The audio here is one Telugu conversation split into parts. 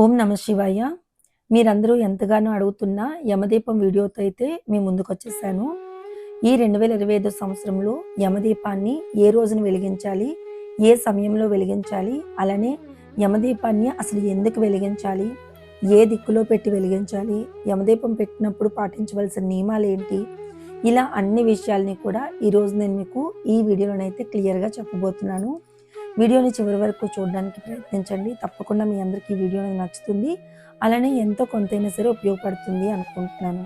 ఓం నమ శివాయ. మీరందరూ ఎంతగానో అడుగుతున్న యమదీపం వీడియోతో అయితే మీ ముందుకు వచ్చేసాను. ఈ రెండు వేల ఇరవై ఐదు సంవత్సరంలో యమదీపాన్ని ఏ రోజున వెలిగించాలి ఏ సమయంలో వెలిగించాలి అలానే యమదీపాన్ని అసలు ఎందుకు వెలిగించాలి ఏ దిక్కులో పెట్టి వెలిగించాలి యమదీపం పెట్టినప్పుడు పాటించవలసిన నియమాలు ఏంటి ఇలా అన్ని విషయాల్ని కూడా ఈరోజు నేను మీకు ఈ వీడియోలోనైతే క్లియర్గా చెప్పబోతున్నాను. వీడియోని చివరి వరకు చూడడానికి ప్రయత్నించండి. తప్పకుండా మీ అందరికీ వీడియో అనేది నచ్చుతుంది. అలానే ఎంతో కొంతైనా సరే ఉపయోగపడుతుంది అనుకుంటున్నాను.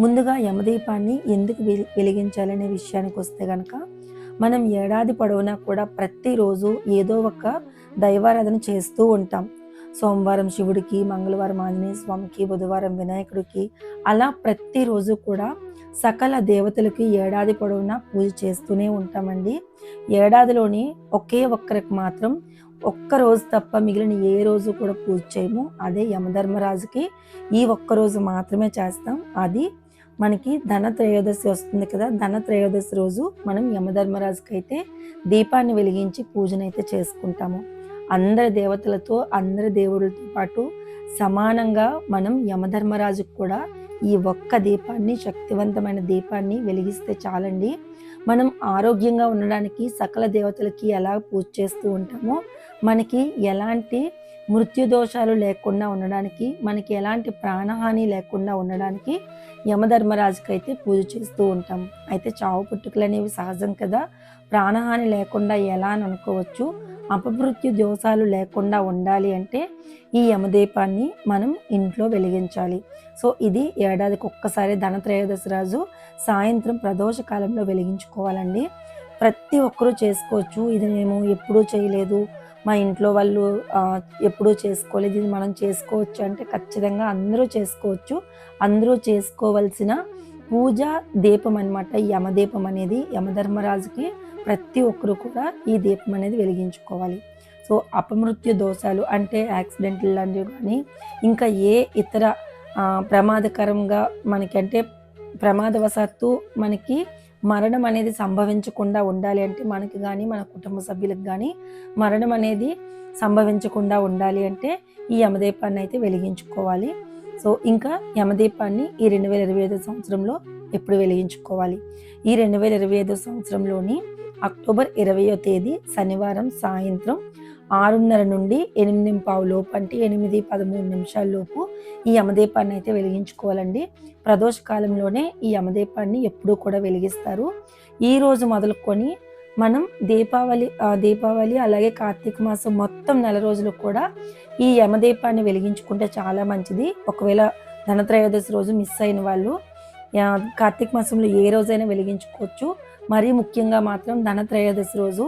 ముందుగా యమదీపాన్ని ఎందుకు వెలి- వెలిగించాలనే విషయానికి వస్తే కనుక మనం ఏడాది పొడవునా కూడా ప్రతిరోజు ఏదో ఒక దైవారాధన చేస్తూ ఉంటాం. సోమవారం శివుడికి మంగళవారం ఆంజనేయ స్వామికి బుధవారం వినాయకుడికి అలా ప్రతిరోజు కూడా సకల దేవతలకి ఏడాది పొడవునా పూజ చేస్తూనే ఉంటామండి. ఏడాదిలోని ఒకే ఒక్కరికి మాత్రం ఒక్క రోజు తప్ప మిగిలిన ఏ రోజు కూడా పూజ చేయము. అదే యమధర్మరాజుకి ఈ ఒక్క రోజు మాత్రమే చేస్తాం. అది మనకి ధన త్రయోదశి వస్తుంది కదా ధన త్రయోదశి రోజు మనం యమధర్మరాజుకి అయితే దీపాన్ని వెలిగించి పూజనైతే చేసుకుంటాము. అందరి దేవతలతో అందరి దేవుళ్ళతో పాటు సమానంగా మనం యమధర్మరాజుకు కూడా ఈ ఒక్క దీపాన్ని శక్తివంతమైన దీపాన్ని వెలిగిస్తే చాలండి. మనం ఆరోగ్యంగా ఉండడానికి సకల దేవతలకి ఎలా పూజ చేస్తూ ఉంటామో మనకి ఎలాంటి మృత్యు దోషాలు లేకుండా ఉండడానికి మనకి ఎలాంటి ప్రాణహాని లేకుండా ఉండడానికి యమధర్మరాజుకి అయితే పూజ చేస్తూ ఉంటాం. అయితే చావు పుట్టుకలు అనేవి సహజం కదా. ప్రాణహాని లేకుండా ఎలా అని అనుకోవచ్చు? అపమృత్యు దోషాలు లేకుండా ఉండాలి అంటే ఈ యమదీపాన్ని మనం ఇంట్లో వెలిగించాలి. సో ఇది ఏడాదికి ఒక్కసారి ధనత్రయోదశి రాజు సాయంత్రం ప్రదోష కాలంలో వెలిగించుకోవాలండి. ప్రతి ఒక్కరూ చేసుకోవచ్చు. ఇది మేము ఎప్పుడూ చేయలేదు. మా ఇంట్లో వాళ్ళు ఎప్పుడూ చేసుకోలేదు. ఇది మనం చేసుకోవచ్చు అంటే ఖచ్చితంగా అందరూ చేసుకోవచ్చు. అందరూ చేసుకోవలసిన పూజ దీపం అనమాట యమదీపం అనేది యమధర్మరాజుకి ప్రతి ఒక్కరు కూడా ఈ దీపం అనేది వెలిగించుకోవాలి. సో అపమృత్యు దోషాలు అంటే యాక్సిడెంట్లు లాంటివి కానీ ఇంకా ఏ ఇతర ప్రమాదకరంగా మనకి అంటే ప్రమాదవశాత్తు మనకి మరణం అనేది సంభవించకుండా ఉండాలి అంటే మనకి కానీ మన కుటుంబ సభ్యులకు కానీ మరణం అనేది సంభవించకుండా ఉండాలి అంటే ఈ యమదీపాన్ని అయితే వెలిగించుకోవాలి. సో ఇంకా యమదీపాన్ని ఈ రెండు వేల ఇరవై ఐదు సంవత్సరంలో ఎప్పుడు వెలిగించుకోవాలి? ఈ రెండు వేల ఇరవై ఐదు సంవత్సరంలోని అక్టోబర్ ఇరవయో తేదీ శనివారం సాయంత్రం ఆరున్నర నుండి ఎనిమిది పావు లోపు అంటే ఎనిమిది పదమూడు నిమిషాల లోపు ఈ యమదీపాన్ని అయితే వెలిగించుకోవాలండి. ప్రదోష కాలంలోనే ఈ యమదీపాన్ని ఎప్పుడూ కూడా వెలిగిస్తారు. ఈ రోజు మొదలుకొని మనం దీపావళి దీపావళి అలాగే కార్తీక మాసం మొత్తం నెల రోజులు కూడా ఈ యమదీపాన్ని వెలిగించుకుంటే చాలా మంచిది. ఒకవేళ ధనత్రయోదశి రోజు మిస్ అయిన వాళ్ళు కార్తీక మాసంలో ఏ రోజైనా వెలిగించుకోవచ్చు. మరీ ముఖ్యంగా మాత్రం ధనత్రయోదశి రోజు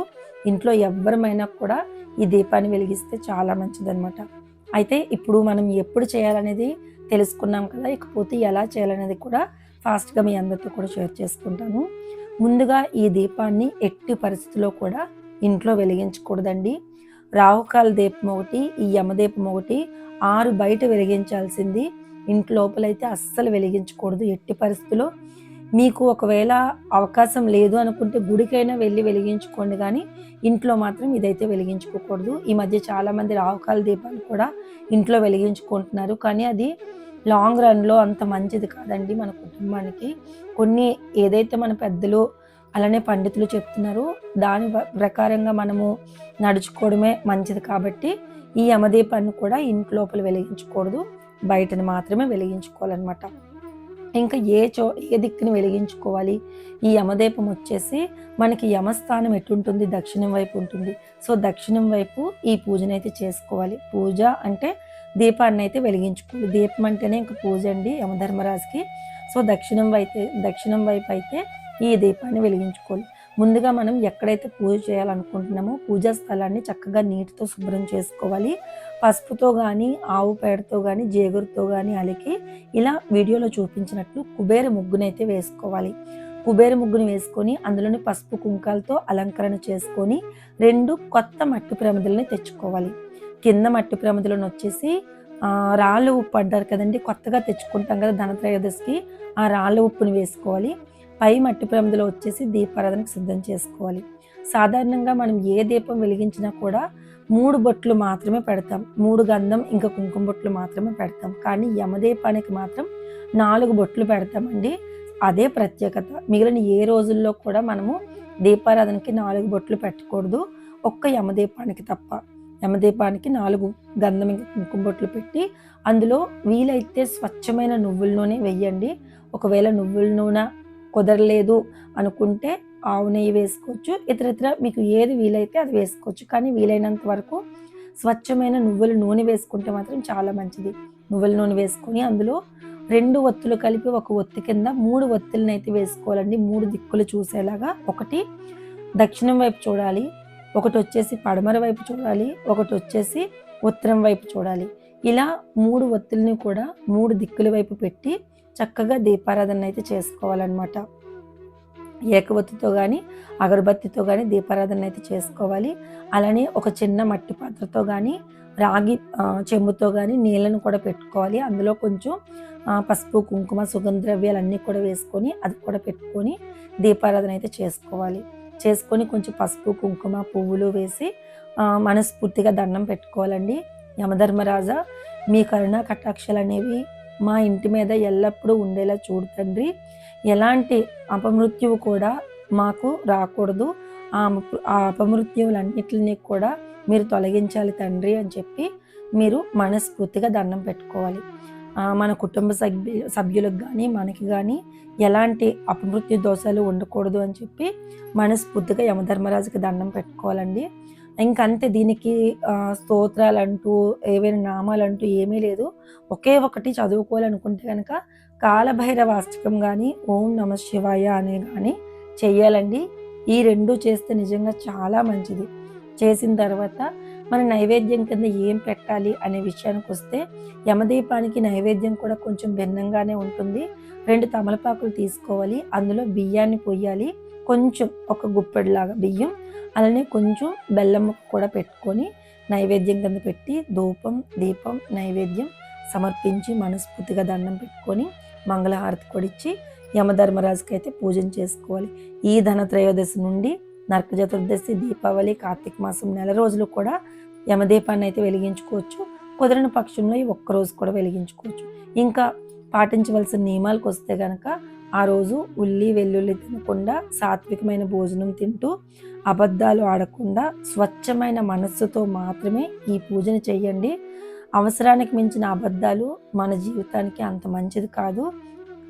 ఇంట్లో ఎవ్వరమైనా కూడా ఈ దీపాన్ని వెలిగిస్తే చాలా మంచిదన్నమాట. అయితే ఇప్పుడు మనం ఎప్పుడు చేయాలనేది తెలుసుకున్నాం కదా ఇకపోతే ఎలా చేయాలనేది కూడా ఫాస్ట్గా మీ అందరితో కూడా షేర్ చేసుకుంటాను. ముందుగా ఈ దీపాన్ని ఎట్టి పరిస్థితిలో కూడా ఇంట్లో వెలిగించకూడదండి. రాహుకాల దీపం ఒకటి ఈ యమదీపం ఒకటి ఆరు బయట వెలిగించాల్సింది. ఇంటి లోపలైతే అస్సలు వెలిగించకూడదు. ఎట్టి పరిస్థితిలో మీకు ఒకవేళ అవకాశం లేదు అనుకుంటే గుడికైనా వెళ్ళి వెలిగించుకోండి కానీ ఇంట్లో మాత్రం ఇదైతే వెలిగించుకోకూడదు. ఈ మధ్య చాలా మంది రాహుకాల దీపాలు కూడా ఇంట్లో వెలిగించుకుంటున్నారు. కానీ అది లాంగ్ రన్లో అంత మంచిది కాదండి మన కుటుంబానికి. కొన్ని ఏదైతే మన పెద్దలు అలానే పండితులు చెప్తున్నారో దాని ప్రకారంగా మనము నడుచుకోవడమే మంచిది కాబట్టి ఈ యమదీపాన్ని కూడా ఇంట్లోపల వెలిగించకూడదు. బయటని మాత్రమే వెలిగించుకోవాలన్నమాట. ఇంకా ఏ చో ఏ దిక్కుని వెలిగించుకోవాలి? ఈ యమదీపం వచ్చేసి మనకి యమస్థానం ఎటుంటుంది? దక్షిణం వైపు ఉంటుంది. సో దక్షిణం వైపు ఈ పూజనైతే చేసుకోవాలి. పూజ అంటే దీపాన్ని అయితే వెలిగించుకోవాలి. దీపం అంటేనే ఇంకా పూజ అండి యమధర్మరాజుకి. సో దక్షిణం వైపు దక్షిణం వైపు అయితే ఈ దీపాన్ని వెలిగించుకోవాలి. ముందుగా మనం ఎక్కడైతే పూజ చేయాలనుకుంటున్నామో పూజా స్థలాన్ని చక్కగా నీటితో శుభ్రం చేసుకోవాలి. పసుపుతో కానీ ఆవు పేడతో కానీ జేగురుతో కానీ అలికి ఇలా వీడియోలో చూపించినట్లు కుబేర ముగ్గునైతే వేసుకోవాలి. కుబేర ముగ్గుని వేసుకొని అందులోని పసుపు కుంకాలతో అలంకరణ చేసుకొని రెండు కొత్త మట్టి ప్రమిదలని తెచ్చుకోవాలి. కింద మట్టి ప్రమిదలను వచ్చేసి రాళ్ళు ఉప్పు అంటారు కదండి కొత్తగా తెచ్చుకుంటాం కదా ధనత్రయోదశికి ఆ రాళ్ళ ఉప్పుని వేసుకోవాలి. పై మట్టి ప్రమిదలో వచ్చేసి దీపారాధనకు సిద్ధం చేసుకోవాలి. సాధారణంగా మనం ఏ దీపం వెలిగించినా కూడా మూడు బొట్లు మాత్రమే పెడతాం. మూడు గంధం ఇంకా కుంకుమ బొట్లు మాత్రమే పెడతాం. కానీ యమదీపానికి మాత్రం నాలుగు బొట్లు పెడతామండి. అదే ప్రత్యేకత. మిగిలిన ఏ రోజుల్లో కూడా మనము దీపారాధనకి నాలుగు బొట్లు పెట్టకూడదు. ఒక్క యమదీపానికి తప్ప. యమదీపానికి నాలుగు గంధం ఇంకా కుంకుమ బొట్లు పెట్టి అందులో వీలైతే స్వచ్ఛమైన నువ్వుల నూనె వెయ్యండి ఒకవేళ నువ్వుల నూనె కుదరలేదు అనుకుంటే ఆవు నెయ్యి వేసుకోవచ్చు. ఇతర ఇతర మీకు ఏది వీలైతే అది వేసుకోవచ్చు. కానీ వీలైనంత వరకు స్వచ్ఛమైన నువ్వుల నూనె వేసుకుంటే మాత్రం చాలా మంచిది. నువ్వుల నూనె వేసుకొని అందులో రెండు ఒత్తులు కలిపి ఒక ఒత్తి కింద మూడు ఒత్తులను అయితే వేసుకోవాలండి. మూడు దిక్కులు చూసేలాగా. ఒకటి దక్షిణం వైపు చూడాలి. ఒకటి వచ్చేసి పడమర వైపు చూడాలి. ఒకటి వచ్చేసి ఉత్తరం వైపు చూడాలి. ఇలా మూడు ఒత్తుల్ని కూడా మూడు దిక్కుల వైపు పెట్టి చక్కగా దీపారాధన అయితే చేసుకోవాలన్నమాట. ఏకవత్తితో కానీ అగరబత్తితో కానీ దీపారాధన అయితే చేసుకోవాలి. అలానే ఒక చిన్న మట్టి పాత్రతో కానీ రాగి చెమ్ముతో చెంబుతో కానీ నీళ్ళను కూడా పెట్టుకోవాలి. అందులో కొంచెం పసుపు కుంకుమ సుగంధ ద్రవ్యాలు అన్నీ కూడా వేసుకొని అది కూడా పెట్టుకొని దీపారాధన అయితే చేసుకోవాలి. చేసుకొని కొంచెం పసుపు కుంకుమ పువ్వులు వేసి మనస్ఫూర్తిగా దండం పెట్టుకోవాలండి. యమధర్మరాజా మీ కరుణ కటాక్షలు అనేవి మా ఇంటి మీద ఎల్లప్పుడూ ఉండేలా చూడు తండ్రి. ఎలాంటి అపమృత్యువు కూడా మాకు రాకూడదు. ఆ అమ- అపమృత్యువులన్నిటిని కూడా మీరు తొలగించాలి తండ్రి అని చెప్పి మీరు మనస్ఫూర్తిగా దండం పెట్టుకోవాలి. మన కుటుంబ సభ్యు సభ్యులకు కానీ మనకి కానీ ఎలాంటి అపమృత్యు దోషాలు ఉండకూడదు అని చెప్పి మనస్ఫూర్తిగా యమధర్మరాజుకి దండం పెట్టుకోవాలండి. ఇంకంతే దీనికి స్తోత్రాలు అంటూ ఏవైనా నామాలు అంటూ ఏమీ లేదు. ఒకే ఒకటి చదువుకోవాలనుకుంటే కనుక కాలభైరవ అష్టకం కానీ ఓం నమ శివాయ అనే కానీ చెయ్యాలండి. ఈ రెండు చేస్తే నిజంగా చాలా మంచిది. చేసిన తర్వాత మన నైవేద్యం కింద ఏం పెట్టాలి అనే విషయానికి వస్తే యమదీపానికి నైవేద్యం కూడా కొంచెం భిన్నంగానే ఉంటుంది. రెండు తమలపాకులు తీసుకోవాలి. అందులో బియ్యాన్ని పొయ్యాలి కొంచెం ఒక గుప్పెడులాగా బియ్యం అలానే కొంచెం బెల్లం ముక్క కూడా పెట్టుకొని నైవేద్యం కింద పెట్టి ధూపం దీపం నైవేద్యం సమర్పించి మనస్ఫూర్తిగా దండం పెట్టుకొని మంగళహారతి కొడిచ్చి యమధర్మరాజుకి అయితే పూజన చేసుకోవాలి. ఈ ధన త్రయోదశి నుండి నరక చతుర్దశి దీపావళి కార్తీక మాసం నెల రోజులు కూడా యమదీపాన్ని అయితే వెలిగించుకోవచ్చు. కుదిరిన పక్షంలో ఈ ఒక్క రోజు కూడా వెలిగించుకోవచ్చు. ఇంకా పాటించవలసిన నియమాలకు వస్తే కనుక ఆ రోజు ఉల్లి వెల్లుల్లి తినకుండా సాత్వికమైన భోజనం తింటూ అబద్ధాలు ఆడకుండా స్వచ్ఛమైన మనస్సుతో మాత్రమే ఈ పూజను చేయండి అవసరానికి మించిన అబద్ధాలు మన జీవితానికి అంత మంచిది కాదు.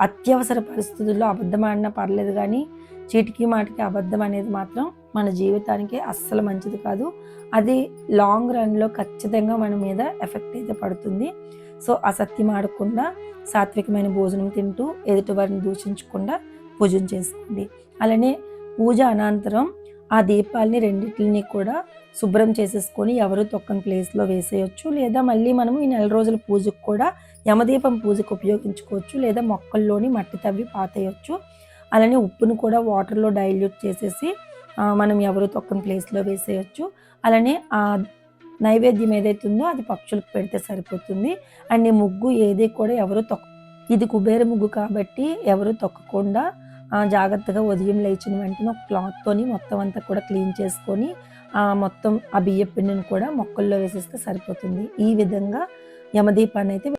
అత్యవసర పరిస్థితుల్లో అబద్ధం ఆడినా పర్లేదు కానీ చీటికి మాటికి అబద్ధం అనేది మాత్రం మన జీవితానికి అస్సలు మంచిది కాదు. అది లాంగ్ రన్లో ఖచ్చితంగా మన మీద ఎఫెక్ట్ అయితే పడుతుంది. సో అసత్యం ఆడకుండా సాత్వికమైన భోజనం తింటూ ఎదుటివారిని దూషించకుండా పూజం చేసుకోండి. అలానే పూజ అనంతరం ఆ దీపాలని రెండింటిని కూడా శుభ్రం చేసేసుకొని ఎవరు తొక్కని ప్లేస్లో వేసేయచ్చు. లేదా మళ్ళీ మనము ఈ నెల రోజుల పూజకు కూడా యమదీపం పూజకు ఉపయోగించుకోవచ్చు. లేదా మొక్కల్లోని మట్టి తవ్వి పాతేయచ్చు. అలానే ఉప్పును కూడా వాటర్లో డైల్యూట్ చేసేసి మనం ఎవరు తొక్కని ప్లేస్లో వేసేయచ్చు. అలానే ఆ నైవేద్యం ఏదైతే ఉందో అది పక్షులకు పెడితే సరిపోతుంది. అండ్ ఈ ముగ్గు ఏది కూడా ఎవరు తొక్క ఇది కుబేర ముగ్గు కాబట్టి ఎవరు తొక్కకుండా జాగ్రత్తగా ఉదయం లేచిన వెంటనే ఒక క్లాత్తోని మొత్తం అంతా కూడా క్లీన్ చేసుకొని ఆ మొత్తం ఆ బియ్య పిండిని కూడా మొక్కల్లో వేసేస్తే సరిపోతుంది. ఈ విధంగా యమదీపాన్ని అయితే